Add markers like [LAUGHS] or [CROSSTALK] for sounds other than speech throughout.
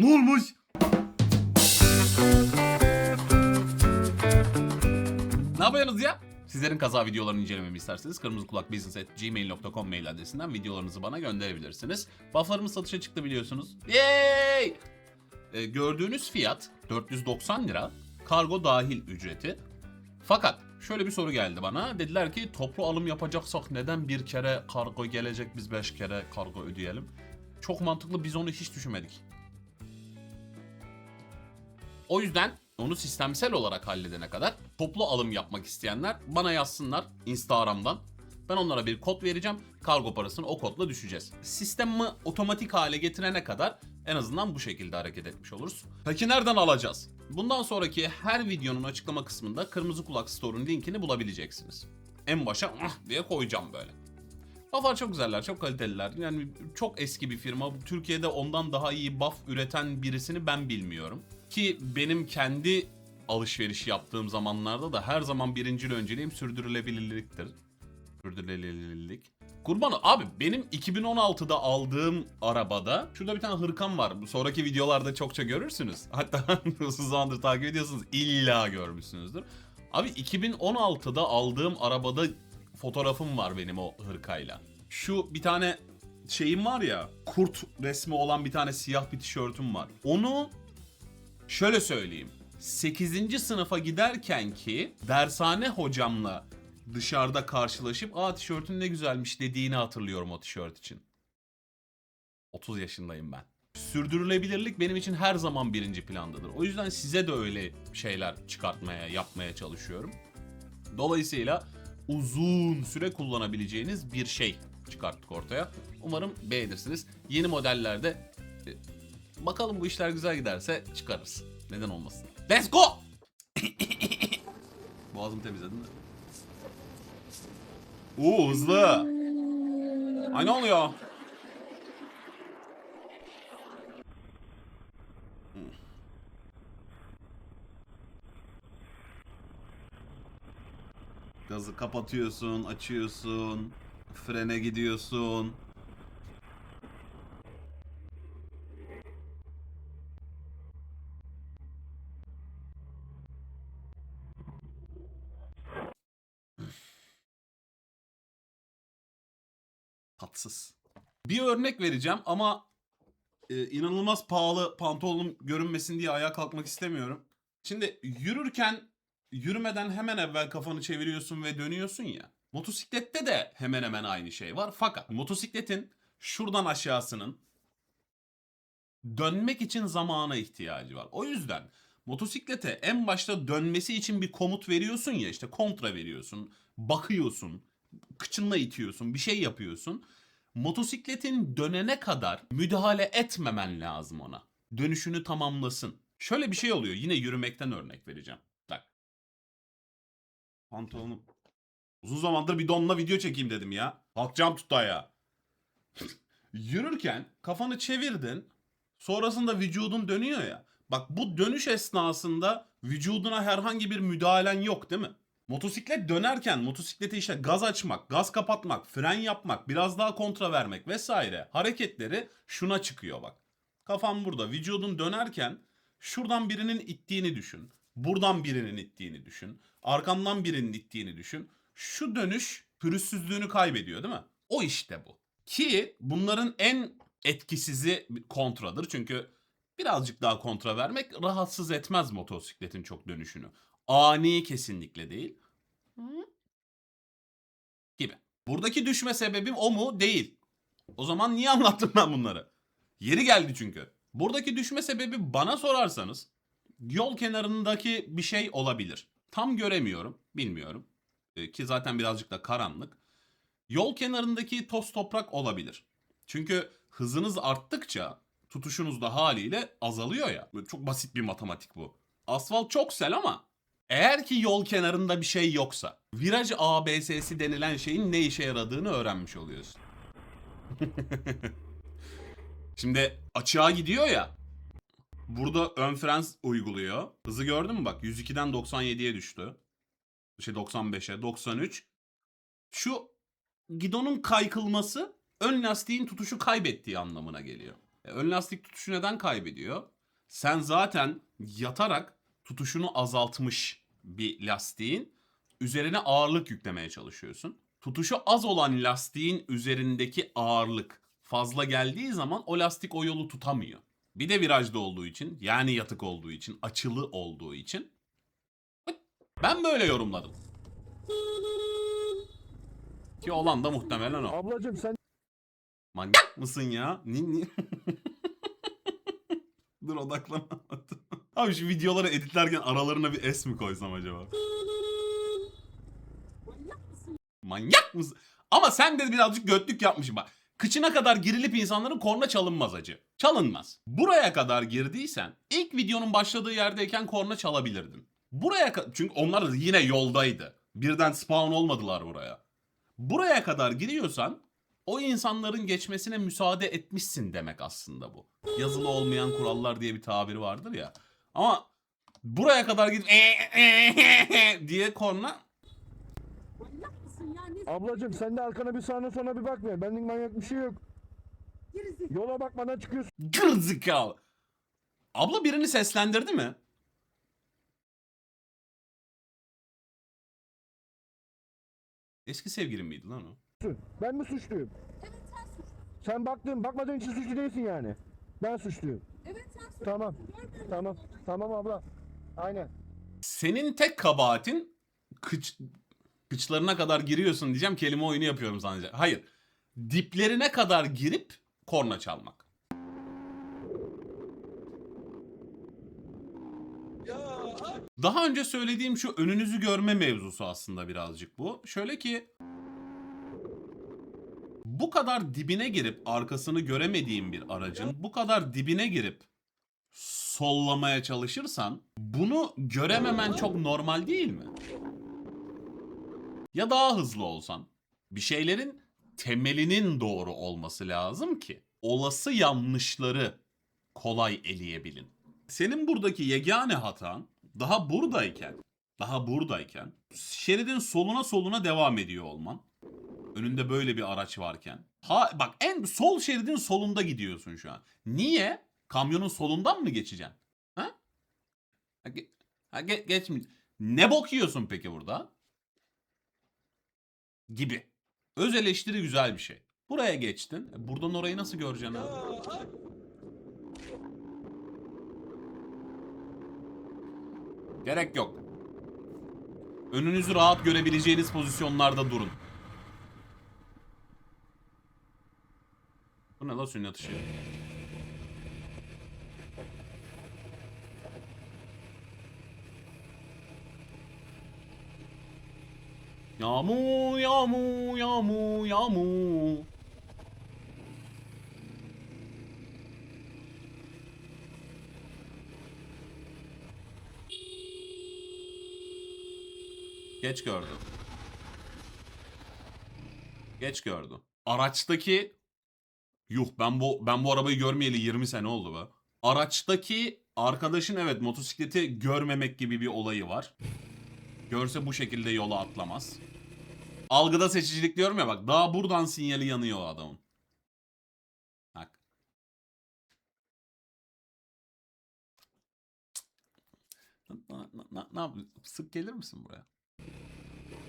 Ne olmuş? Ne yapıyorsunuz ya? Sizlerin kaza videolarını incelememi isterseniz kırmızı kulak business@gmail.com mail adresinden videolarınızı bana gönderebilirsiniz. Bufflarımız satışa çıktı biliyorsunuz. Yay! Ee, gördüğünüz fiyat 490 lira. Kargo dahil ücreti. Fakat şöyle bir soru geldi bana. Dediler ki toplu alım yapacaksak neden bir kere kargo gelecek biz beş kere kargo ödeyelim? Çok mantıklı biz onu hiç düşünmedik. O yüzden onu sistemsel olarak halledene kadar toplu alım yapmak isteyenler bana yazsınlar Instagram'dan. Ben onlara bir kod vereceğim. Kargo parasını o kodla düşeceğiz. Sistemi otomatik hale getirene kadar en azından bu şekilde hareket etmiş oluruz. Peki nereden alacağız? Bundan sonraki her videonun açıklama kısmında Kırmızı Kulak Store'un linkini bulabileceksiniz. En başa ah diye koyacağım böyle. Bafar çok güzeller, çok kaliteliler. Yani çok eski bir firma. Türkiye'de ondan daha iyi buff üreten birisini ben bilmiyorum. Ki benim kendi alışveriş yaptığım zamanlarda da her zaman birinci önceliğim sürdürülebilirliktir. Sürdürülebilirlik. Kurbanı abi benim 2016'da aldığım arabada şurada bir tane hırkam var. Sonraki videolarda çokça görürsünüz. [LAUGHS] Hatta uzun zamandır takip ediyorsunuz illa görmüşsünüzdür. Abi 2016'da aldığım arabada fotoğrafım var benim o hırkayla. Şu bir tane şeyim var ya kurt resmi olan bir tane siyah bir tişörtüm var. Onu şöyle söyleyeyim. 8. sınıfa giderken ki dershane hocamla dışarıda karşılaşıp aa tişörtün ne güzelmiş dediğini hatırlıyorum o tişört için. 30 yaşındayım ben. Sürdürülebilirlik benim için her zaman birinci plandadır. O yüzden size de öyle şeyler çıkartmaya, yapmaya çalışıyorum. Dolayısıyla uzun süre kullanabileceğiniz bir şey çıkarttık ortaya. Umarım beğenirsiniz. Yeni modellerde e, bakalım bu işler güzel giderse çıkarırız. Neden olmasın? Let's go! [COUGHS] Boğazımı temizledim de. Oo hızlı. Ay ne oluyor? Gazı kapatıyorsun, açıyorsun, frene gidiyorsun. Tatsız. Bir örnek vereceğim ama e, inanılmaz pahalı pantolonum görünmesin diye ayağa kalkmak istemiyorum. Şimdi yürürken yürümeden hemen evvel kafanı çeviriyorsun ve dönüyorsun ya. Motosiklette de hemen hemen aynı şey var. Fakat motosikletin şuradan aşağısının dönmek için zamana ihtiyacı var. O yüzden motosiklete en başta dönmesi için bir komut veriyorsun ya işte kontra veriyorsun, bakıyorsun, kıçınla itiyorsun, bir şey yapıyorsun. Motosikletin dönene kadar müdahale etmemen lazım ona. Dönüşünü tamamlasın. Şöyle bir şey oluyor. Yine yürümekten örnek vereceğim. Bak. Pantolonum. Uzun zamandır bir donla video çekeyim dedim ya. Kalkacağım tut ya. [LAUGHS] Yürürken kafanı çevirdin. Sonrasında vücudun dönüyor ya. Bak bu dönüş esnasında vücuduna herhangi bir müdahalen yok değil mi? Motosiklet dönerken motosiklete işte gaz açmak, gaz kapatmak, fren yapmak, biraz daha kontra vermek vesaire hareketleri şuna çıkıyor bak. Kafam burada. Vücudun dönerken şuradan birinin ittiğini düşün. Buradan birinin ittiğini düşün. Arkamdan birinin ittiğini düşün. Şu dönüş pürüzsüzlüğünü kaybediyor değil mi? O işte bu. Ki bunların en etkisizi kontradır. Çünkü birazcık daha kontra vermek rahatsız etmez motosikletin çok dönüşünü. Ani kesinlikle değil. Gibi. Buradaki düşme sebebim o mu? Değil. O zaman niye anlattım ben bunları? Yeri geldi çünkü. Buradaki düşme sebebi bana sorarsanız yol kenarındaki bir şey olabilir. Tam göremiyorum, bilmiyorum. Ee, ki zaten birazcık da karanlık. Yol kenarındaki toz toprak olabilir. Çünkü hızınız arttıkça tutuşunuz da haliyle azalıyor ya. Böyle Çok basit bir matematik bu. Asfalt çok sel ama eğer ki yol kenarında bir şey yoksa viraj ABS'si denilen şeyin ne işe yaradığını öğrenmiş oluyorsun. [LAUGHS] Şimdi açığa gidiyor ya. Burada ön fren uyguluyor. Hızı gördün mü bak 102'den 97'ye düştü. Şey 95'e 93. Şu gidonun kaykılması ön lastiğin tutuşu kaybettiği anlamına geliyor. E, Ön lastik tutuşu neden kaybediyor? Sen zaten yatarak tutuşunu azaltmış bir lastiğin üzerine ağırlık yüklemeye çalışıyorsun. Tutuşu az olan lastiğin üzerindeki ağırlık fazla geldiği zaman o lastik o yolu tutamıyor. Bir de virajda olduğu için, yani yatık olduğu için, açılı olduğu için ben böyle yorumladım. Ki olan da muhtemelen o. Ablacım sen Manyak mısın ya? Ni, ni... [LAUGHS] Dur odaklanamadım. Abi şu videoları editlerken aralarına bir es mi koysam acaba? Manyak mısın? Ama sen de birazcık götlük yapmışsın bak. Kıçına kadar girilip insanların korna çalınmaz acı. Çalınmaz. Buraya kadar girdiysen ilk videonun başladığı yerdeyken korna çalabilirdin. Buraya çünkü onlar yine yoldaydı. Birden spawn olmadılar buraya. Buraya kadar giriyorsan o insanların geçmesine müsaade etmişsin demek aslında bu. Yazılı olmayan kurallar diye bir tabiri vardır ya. Ama buraya kadar gidip diye korna Manyak mısın ya? Ne ablacım sen de arkana bir sağına sonra bir bakma. Benlik manyak bir şey yok. gerizekalı? Yola bakmadan çıkıyorsun. gırzıkalı. Abla birini seslendirdi mi? Eski sevgilin miydi lan o? Ben mi suçluyum? Evet sen suçlusun. Sen baktın, bakmadığın için suçlu değilsin yani. Ben suçluyum. Evet sen. Tamam. Tamam. Tamam abla. Aynen. Senin tek kabahatin kıç, kıçlarına kadar giriyorsun diyeceğim kelime oyunu yapıyorum sadece. Hayır. Diplerine kadar girip korna çalmak. Daha önce söylediğim şu önünüzü görme mevzusu aslında birazcık bu. Şöyle ki bu kadar dibine girip arkasını göremediğin bir aracın bu kadar dibine girip sollamaya çalışırsan bunu görememen çok normal değil mi? Ya daha hızlı olsan bir şeylerin temelinin doğru olması lazım ki olası yanlışları kolay eleyebilin. Senin buradaki yegane hatan daha buradayken, daha buradayken şeridin soluna soluna devam ediyor olman. Önünde böyle bir araç varken. Ha bak en sol şeridin solunda gidiyorsun şu an. Niye? Kamyonun solundan mı geçeceksin? Ha? Ha, ge- ha ge- geçmi. Ne bok yiyorsun peki burada? Gibi. Öz eleştiri güzel bir şey. Buraya geçtin. E, Buradan orayı nasıl göreceksin abi? Gerek yok. Önünüzü rahat görebileceğiniz pozisyonlarda durun. Bu ne la sünnet ışığı? Yamu yamu yamu yamu. Geç gördü. Geç gördü. Araçtaki Yuh ben bu ben bu arabayı görmeyeli 20 sene oldu be. Araçtaki arkadaşın evet motosikleti görmemek gibi bir olayı var. Görse bu şekilde yola atlamaz. Algıda seçicilik diyorum ya bak daha buradan sinyali yanıyor adamın. Bak. Ne, ne, ne, ne yapıyorsun? Sık gelir misin buraya?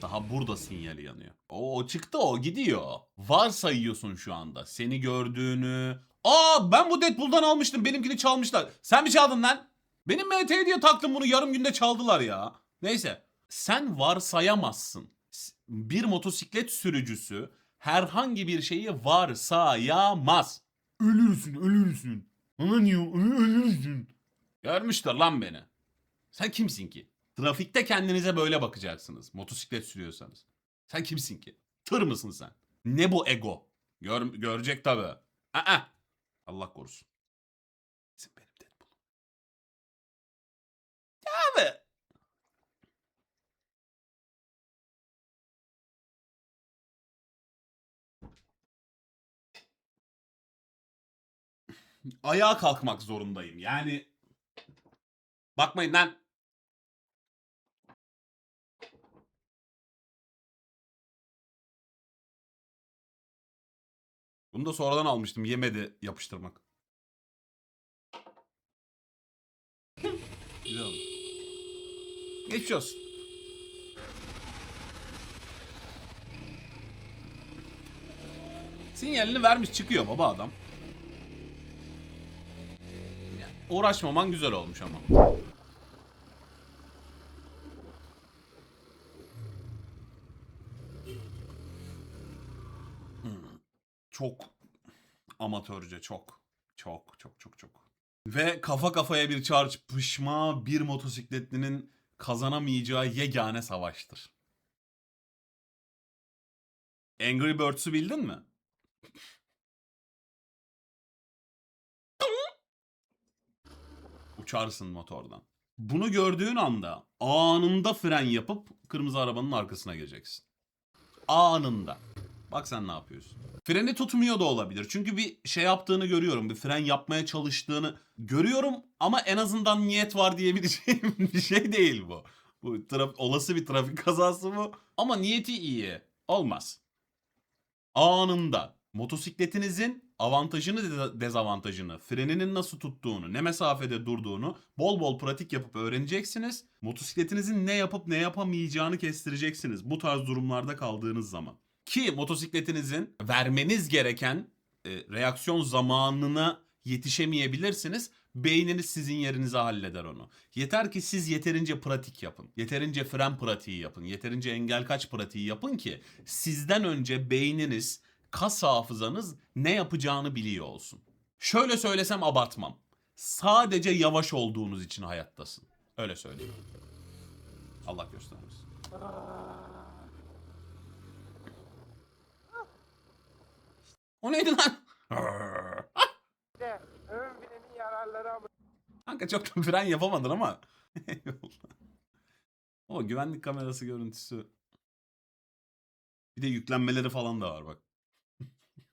Daha burada sinyali yanıyor. O çıktı o gidiyor. Varsayıyorsun şu anda. Seni gördüğünü. Aa ben bu Deadpool'dan almıştım. Benimkini çalmışlar. Sen mi çaldın lan? Benim MT diye taktım bunu yarım günde çaldılar ya. Neyse. Sen varsayamazsın. Bir motosiklet sürücüsü herhangi bir şeyi varsayamaz. Ölürsün, ölürsün. Aman diyor, ölürsün. Görmüştür lan beni. Sen kimsin ki? Trafikte kendinize böyle bakacaksınız. Motosiklet sürüyorsanız. Sen kimsin ki? Tır mısın sen? Ne bu ego? Gör, görecek tabi. Aa, Allah korusun. Bizim benim Deadpool'um. Abi. Ayağa kalkmak zorundayım. Yani bakmayın lan. Bunu da sonradan almıştım. Yemedi yapıştırmak. Güzel oldu. Geçmiş olsun. Sinyalini vermiş çıkıyor baba adam. Yani uğraşmaman güzel olmuş ama. Hmm. Çok amatörce çok. Çok çok çok çok. Ve kafa kafaya bir çarpışma bir motosikletlinin kazanamayacağı yegane savaştır. Angry Birds'ü bildin mi? Uçarsın motordan. Bunu gördüğün anda anında fren yapıp kırmızı arabanın arkasına geleceksin. Anında. Bak sen ne yapıyorsun. Freni tutmuyor da olabilir. Çünkü bir şey yaptığını görüyorum. Bir fren yapmaya çalıştığını görüyorum ama en azından niyet var diyebileceğim [LAUGHS] bir şey değil bu. Bu traf- olası bir trafik kazası bu. Ama niyeti iyi. Olmaz. Anında motosikletinizin avantajını de- dezavantajını, freninin nasıl tuttuğunu, ne mesafede durduğunu bol bol pratik yapıp öğreneceksiniz. Motosikletinizin ne yapıp ne yapamayacağını kestireceksiniz bu tarz durumlarda kaldığınız zaman. Ki motosikletinizin vermeniz gereken e, reaksiyon zamanına yetişemeyebilirsiniz. Beyniniz sizin yerinize halleder onu. Yeter ki siz yeterince pratik yapın. Yeterince fren pratiği yapın. Yeterince engel kaç pratiği yapın ki sizden önce beyniniz, kas hafızanız ne yapacağını biliyor olsun. Şöyle söylesem abartmam. Sadece yavaş olduğunuz için hayattasın. Öyle söyleyeyim. Allah göstermesin. O neydi lan? de ön frenin yararları ama Kanka çok da fren yapamadın ama. O güvenlik kamerası görüntüsü. Bir de yüklenmeleri falan da var bak.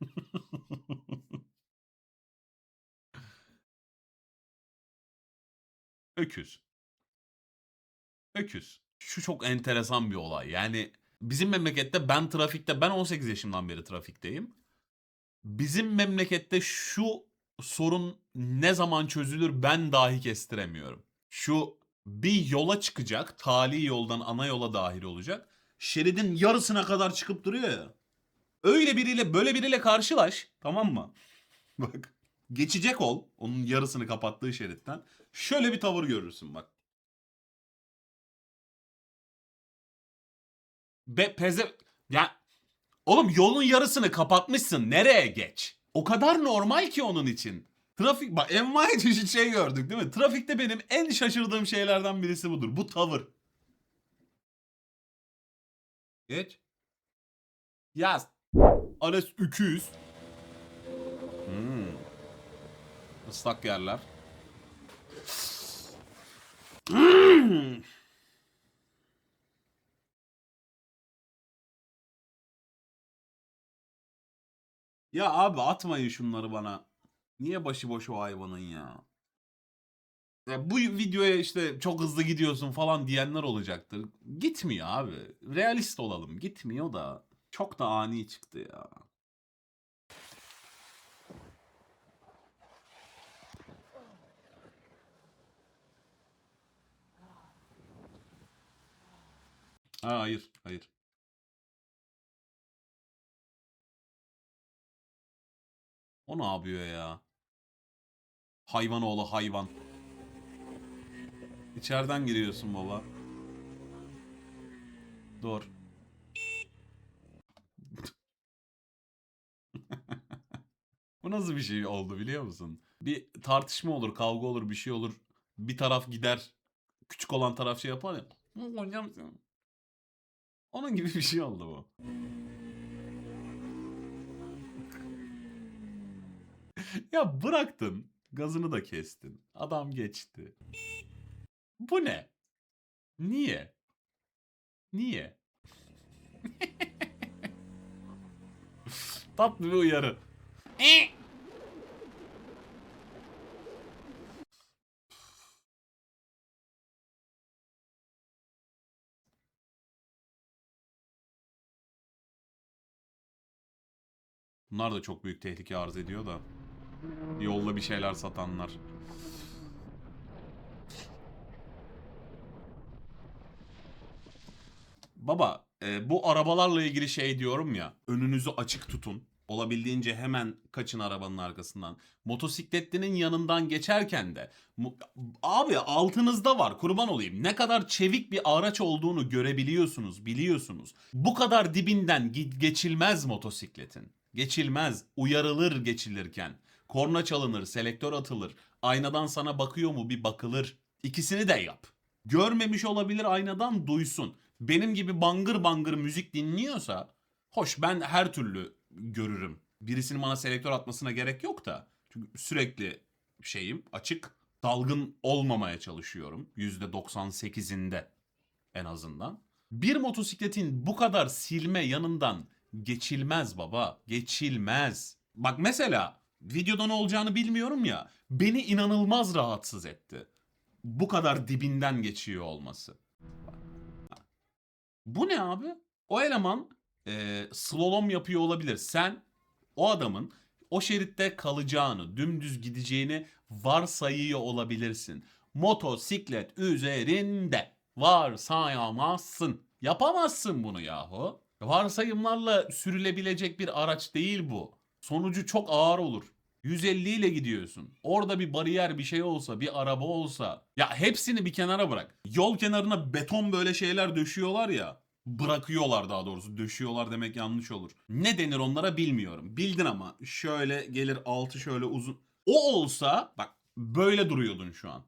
[LAUGHS] Öküz. Öküz. Şu çok enteresan bir olay. Yani bizim memlekette ben trafikte ben 18 yaşımdan beri trafikteyim. Bizim memlekette şu sorun ne zaman çözülür ben dahi kestiremiyorum. Şu bir yola çıkacak, tali yoldan ana yola dahil olacak. Şeridin yarısına kadar çıkıp duruyor ya. Öyle biriyle, böyle biriyle karşılaş, tamam mı? [LAUGHS] Bak, geçecek ol onun yarısını kapattığı şeritten. Şöyle bir tavır görürsün bak. Be peze ya Oğlum yolun yarısını kapatmışsın. Nereye geç? O kadar normal ki onun için. Trafik bak envai çeşit şey gördük değil mi? Trafikte benim en şaşırdığım şeylerden birisi budur. Bu tavır. Geç. Yaz. Ares 200. Hmm. Islak yerler. Hmm. Ya abi atmayın şunları bana. Niye başıboş o hayvanın ya? Ya bu videoya işte çok hızlı gidiyorsun falan diyenler olacaktır. Gitmiyor abi. Realist olalım. Gitmiyor da. Çok da ani çıktı ya. Ha, hayır, hayır. O ne yapıyor ya? Hayvan oğlu hayvan. İçeriden giriyorsun baba. Dur. [LAUGHS] Bu nasıl bir şey oldu biliyor musun? Bir tartışma olur, kavga olur, bir şey olur. Bir taraf gider, küçük olan taraf şey yapar ya. Onun gibi bir şey oldu bu. Ya bıraktın. Gazını da kestin. Adam geçti. Bu ne? Niye? Niye? [LAUGHS] Tatlı bir uyarı. Bunlar da çok büyük tehlike arz ediyor da. Yolda bir şeyler satanlar. Baba e, bu arabalarla ilgili şey diyorum ya önünüzü açık tutun. Olabildiğince hemen kaçın arabanın arkasından. Motosikletlinin yanından geçerken de abi altınızda var kurban olayım. Ne kadar çevik bir araç olduğunu görebiliyorsunuz, biliyorsunuz. Bu kadar dibinden geçilmez motosikletin. Geçilmez, uyarılır geçilirken. Korna çalınır, selektör atılır. Aynadan sana bakıyor mu bir bakılır. İkisini de yap. Görmemiş olabilir aynadan duysun. Benim gibi bangır bangır müzik dinliyorsa hoş ben her türlü görürüm. Birisinin bana selektör atmasına gerek yok da. Çünkü sürekli şeyim açık. Dalgın olmamaya çalışıyorum. %98'inde en azından. Bir motosikletin bu kadar silme yanından geçilmez baba. Geçilmez. Bak mesela videoda ne olacağını bilmiyorum ya. Beni inanılmaz rahatsız etti. Bu kadar dibinden geçiyor olması. Bu ne abi? O eleman e, slalom yapıyor olabilir. Sen o adamın o şeritte kalacağını, dümdüz gideceğini varsayıyor olabilirsin. Motosiklet üzerinde varsayamazsın. Yapamazsın bunu yahu. Varsayımlarla sürülebilecek bir araç değil bu. Sonucu çok ağır olur. 150 ile gidiyorsun. Orada bir bariyer bir şey olsa, bir araba olsa. Ya hepsini bir kenara bırak. Yol kenarına beton böyle şeyler döşüyorlar ya. Bırakıyorlar daha doğrusu. Döşüyorlar demek yanlış olur. Ne denir onlara bilmiyorum. Bildin ama şöyle gelir altı şöyle uzun. O olsa bak böyle duruyordun şu an.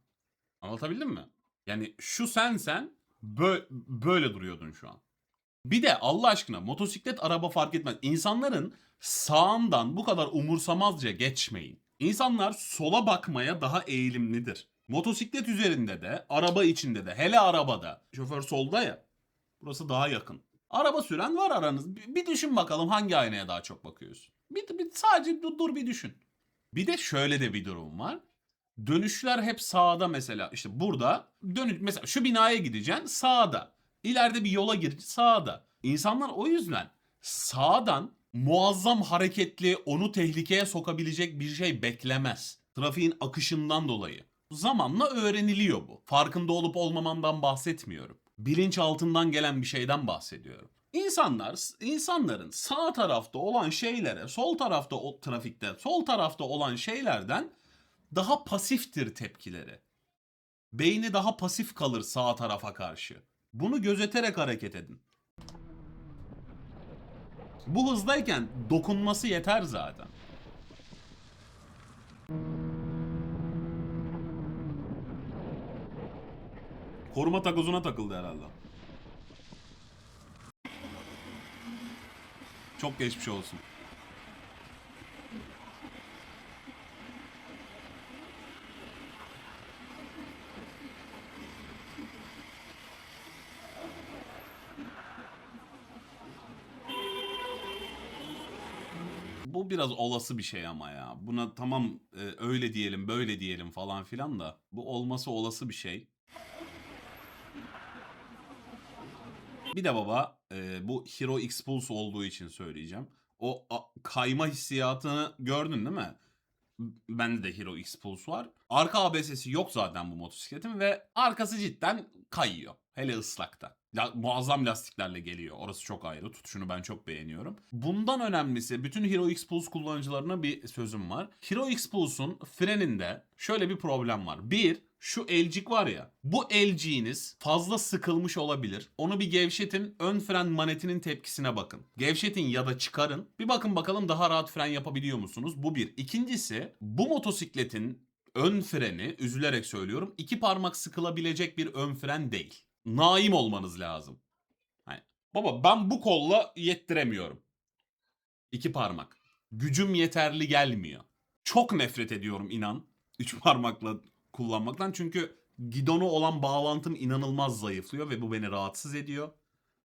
Anlatabildim mi? Yani şu sensen bö- böyle duruyordun şu an. Bir de Allah aşkına motosiklet araba fark etmez. İnsanların sağından bu kadar umursamazca geçmeyin. İnsanlar sola bakmaya daha eğilimlidir. Motosiklet üzerinde de, araba içinde de, hele arabada. Şoför solda ya. Burası daha yakın. Araba süren var aranız. Bir, düşün bakalım hangi aynaya daha çok bakıyorsun. Bir, bir sadece dur, dur bir düşün. Bir de şöyle de bir durum var. Dönüşler hep sağda mesela. İşte burada dönüş mesela şu binaya gideceksin sağda. İleride bir yola gir sağda. İnsanlar o yüzden sağdan muazzam hareketli onu tehlikeye sokabilecek bir şey beklemez. Trafiğin akışından dolayı. Zamanla öğreniliyor bu. Farkında olup olmamandan bahsetmiyorum. Bilinç altından gelen bir şeyden bahsediyorum. İnsanlar, insanların sağ tarafta olan şeylere, sol tarafta o trafikte, sol tarafta olan şeylerden daha pasiftir tepkileri. Beyni daha pasif kalır sağ tarafa karşı. Bunu gözeterek hareket edin. Bu hızdayken dokunması yeter zaten. Koruma takozuna takıldı herhalde. Çok geçmiş olsun. Biraz olası bir şey ama ya. Buna tamam e, öyle diyelim böyle diyelim falan filan da. Bu olması olası bir şey. Bir de baba e, bu Hero X Pulse olduğu için söyleyeceğim. O a- kayma hissiyatını gördün değil mi? Bende de Hero X Pulse var. Arka ABS'si yok zaten bu motosikletin ve arkası cidden kayıyor. Hele ıslakta. Ya, muazzam lastiklerle geliyor. Orası çok ayrı. Tutuşunu ben çok beğeniyorum. Bundan önemlisi bütün Hero X Pulse kullanıcılarına bir sözüm var. Hero X Pulse'un freninde şöyle bir problem var. Bir, şu elcik var ya. Bu elciğiniz fazla sıkılmış olabilir. Onu bir gevşetin. Ön fren manetinin tepkisine bakın. Gevşetin ya da çıkarın. Bir bakın bakalım daha rahat fren yapabiliyor musunuz? Bu bir. İkincisi bu motosikletin ön freni üzülerek söylüyorum iki parmak sıkılabilecek bir ön fren değil. Naim olmanız lazım. Hani, baba ben bu kolla yettiremiyorum. İki parmak. Gücüm yeterli gelmiyor. Çok nefret ediyorum inan. Üç [LAUGHS] parmakla kullanmaktan. Çünkü gidonu olan bağlantım inanılmaz zayıflıyor ve bu beni rahatsız ediyor.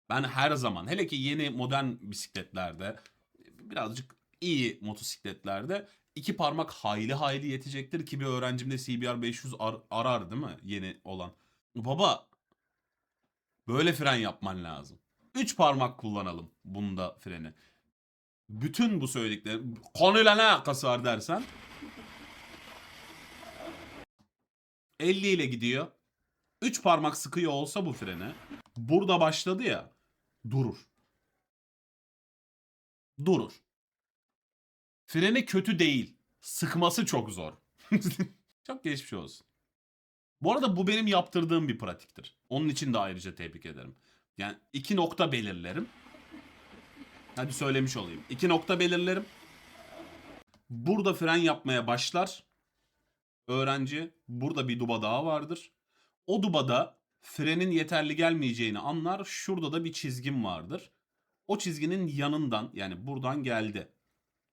Ben her zaman hele ki yeni modern bisikletlerde birazcık iyi motosikletlerde iki parmak hayli hayli yetecektir ki bir öğrencimde CBR 500 ar- arar değil mi yeni olan. Baba böyle fren yapman lazım. Üç parmak kullanalım bunda freni. Bütün bu söylediklerim konuyla ne alakası var dersen 50 ile gidiyor. 3 parmak sıkıyor olsa bu frene. Burada başladı ya. Durur. Durur. Freni kötü değil. Sıkması çok zor. [LAUGHS] çok geçmiş olsun. Bu arada bu benim yaptırdığım bir pratiktir. Onun için de ayrıca tebrik ederim. Yani iki nokta belirlerim. Hadi söylemiş olayım. İki nokta belirlerim. Burada fren yapmaya başlar. Öğrenci burada bir duba daha vardır. O dubada frenin yeterli gelmeyeceğini anlar. Şurada da bir çizgim vardır. O çizginin yanından yani buradan geldi.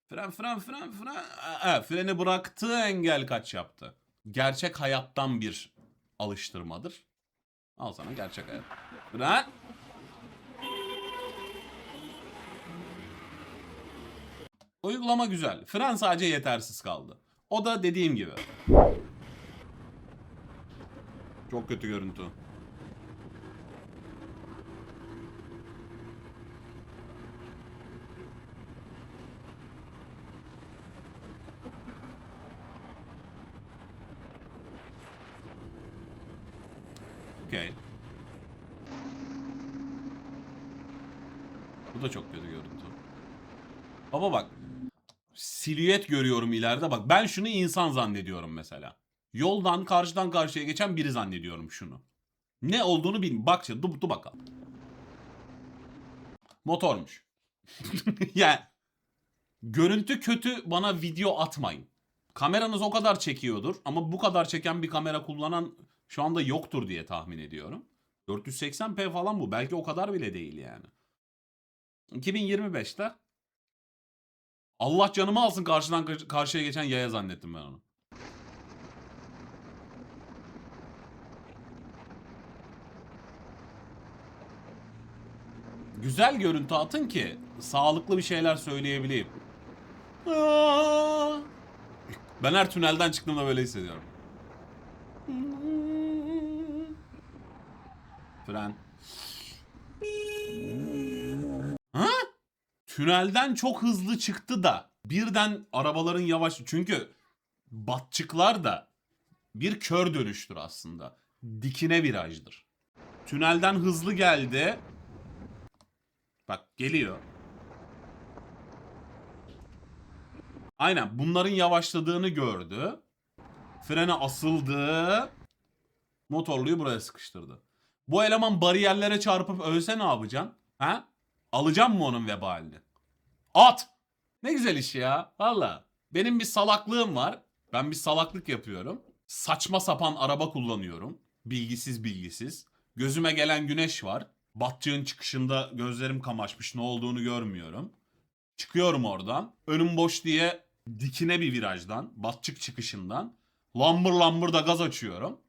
Fren fren fren fren. Aa, freni bıraktı engel kaç yaptı. Gerçek hayattan bir alıştırmadır. Al sana gerçek hayat. Fren. Uygulama güzel. Fren sadece yetersiz kaldı. O da dediğim gibi. Çok kötü görüntü. Okey. Bu da çok kötü görüntü. Baba bak. Silüet görüyorum ileride. Bak ben şunu insan zannediyorum mesela. Yoldan karşıdan karşıya geçen biri zannediyorum şunu. Ne olduğunu bilmiyorum. Bak şimdi dur, dur bakalım. Motormuş. [LAUGHS] yani görüntü kötü bana video atmayın. Kameranız o kadar çekiyordur ama bu kadar çeken bir kamera kullanan şu anda yoktur diye tahmin ediyorum. 480p falan bu. Belki o kadar bile değil yani. 2025'te Allah canımı alsın karşıdan kar- karşıya geçen yaya zannettim ben onu. Güzel görüntü atın ki sağlıklı bir şeyler söyleyebileyim. Ben her tünelden çıktığımda böyle hissediyorum. Fren. Ha? Tünelden çok hızlı çıktı da birden arabaların yavaş çünkü batçıklar da bir kör dönüştür aslında. Dikine virajdır. Tünelden hızlı geldi. Bak geliyor. Aynen bunların yavaşladığını gördü. Frene asıldı. Motorluyu buraya sıkıştırdı. Bu eleman bariyerlere çarpıp ölse ne yapacaksın? Ha? Alacağım mı onun vebalini? At! Ne güzel iş ya. Valla. Benim bir salaklığım var. Ben bir salaklık yapıyorum. Saçma sapan araba kullanıyorum. Bilgisiz bilgisiz. Gözüme gelen güneş var. Batçığın çıkışında gözlerim kamaşmış ne olduğunu görmüyorum. Çıkıyorum oradan. Önüm boş diye dikine bir virajdan, batçık çıkışından lambır lambır da gaz açıyorum.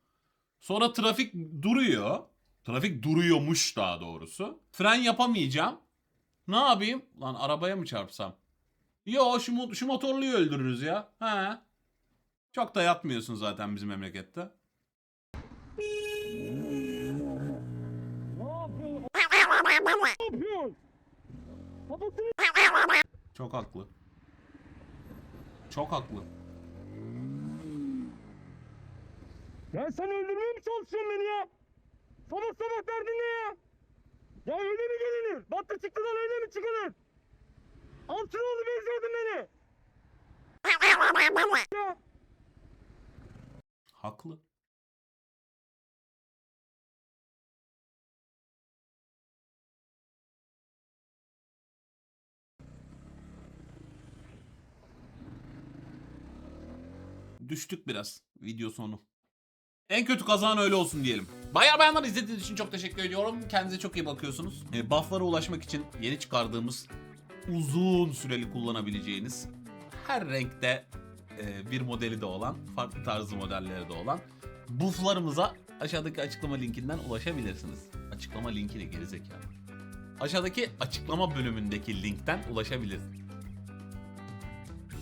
Sonra trafik duruyor. Trafik duruyormuş daha doğrusu. Fren yapamayacağım. Ne yapayım? Lan arabaya mı çarpsam? Yo şu, şu motorluyu öldürürüz ya. He. Çok da yatmıyorsun zaten bizim memlekette. Çok haklı. Çok haklı. Ya sen öldürmeye mi çalışıyorsun beni ya? Sabah sabah derdin ne ya? Ya öyle mi gelinir? Battı çıktıdan öyle mi çıkılır? Altınoğlu benziyordun beni. [LAUGHS] Haklı. Düştük biraz video sonu. En kötü kazan öyle olsun diyelim. Bayağı bayanlar izlediğiniz için çok teşekkür ediyorum. Kendinize çok iyi bakıyorsunuz. E, buff'lara ulaşmak için yeni çıkardığımız uzun süreli kullanabileceğiniz her renkte e, bir modeli de olan, farklı tarzı modelleri de olan bufflarımıza aşağıdaki açıklama linkinden ulaşabilirsiniz. Açıklama linkine gerizekalı. Aşağıdaki açıklama bölümündeki linkten ulaşabilirsiniz.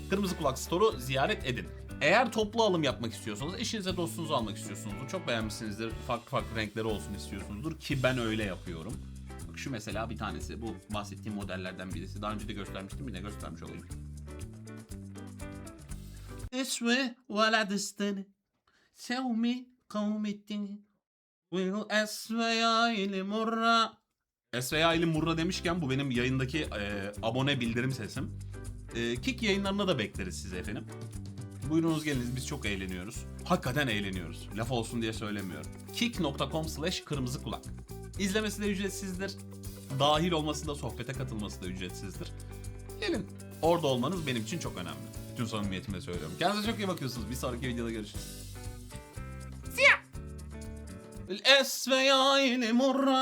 Kırmızı Kulak Store'u ziyaret edin. Eğer toplu alım yapmak istiyorsanız, eşinize dostunuzu almak istiyorsunuzdur, çok beğenmişsinizdir, farklı farklı renkleri olsun istiyorsunuzdur ki ben öyle yapıyorum. Bak şu mesela bir tanesi, bu bahsettiğim modellerden birisi. Daha önce de göstermiştim, yine göstermiş olayım. İsmi Valadistan. Sevmi kavmettin. Will esveya ili murra. Esveya ili murra demişken bu benim yayındaki e, abone bildirim sesim. E, Kick yayınlarına da bekleriz sizi efendim. Buyurunuz geliniz biz çok eğleniyoruz. Hakikaten eğleniyoruz. Laf olsun diye söylemiyorum. Kick.com slash kırmızı kulak. İzlemesi de ücretsizdir. Dahil olması da sohbete katılması da ücretsizdir. Gelin. Orada olmanız benim için çok önemli. Bütün samimiyetimle söylüyorum. Kendinize çok iyi bakıyorsunuz. Bir sonraki videoda görüşürüz. Siyah. الأس في عين مرة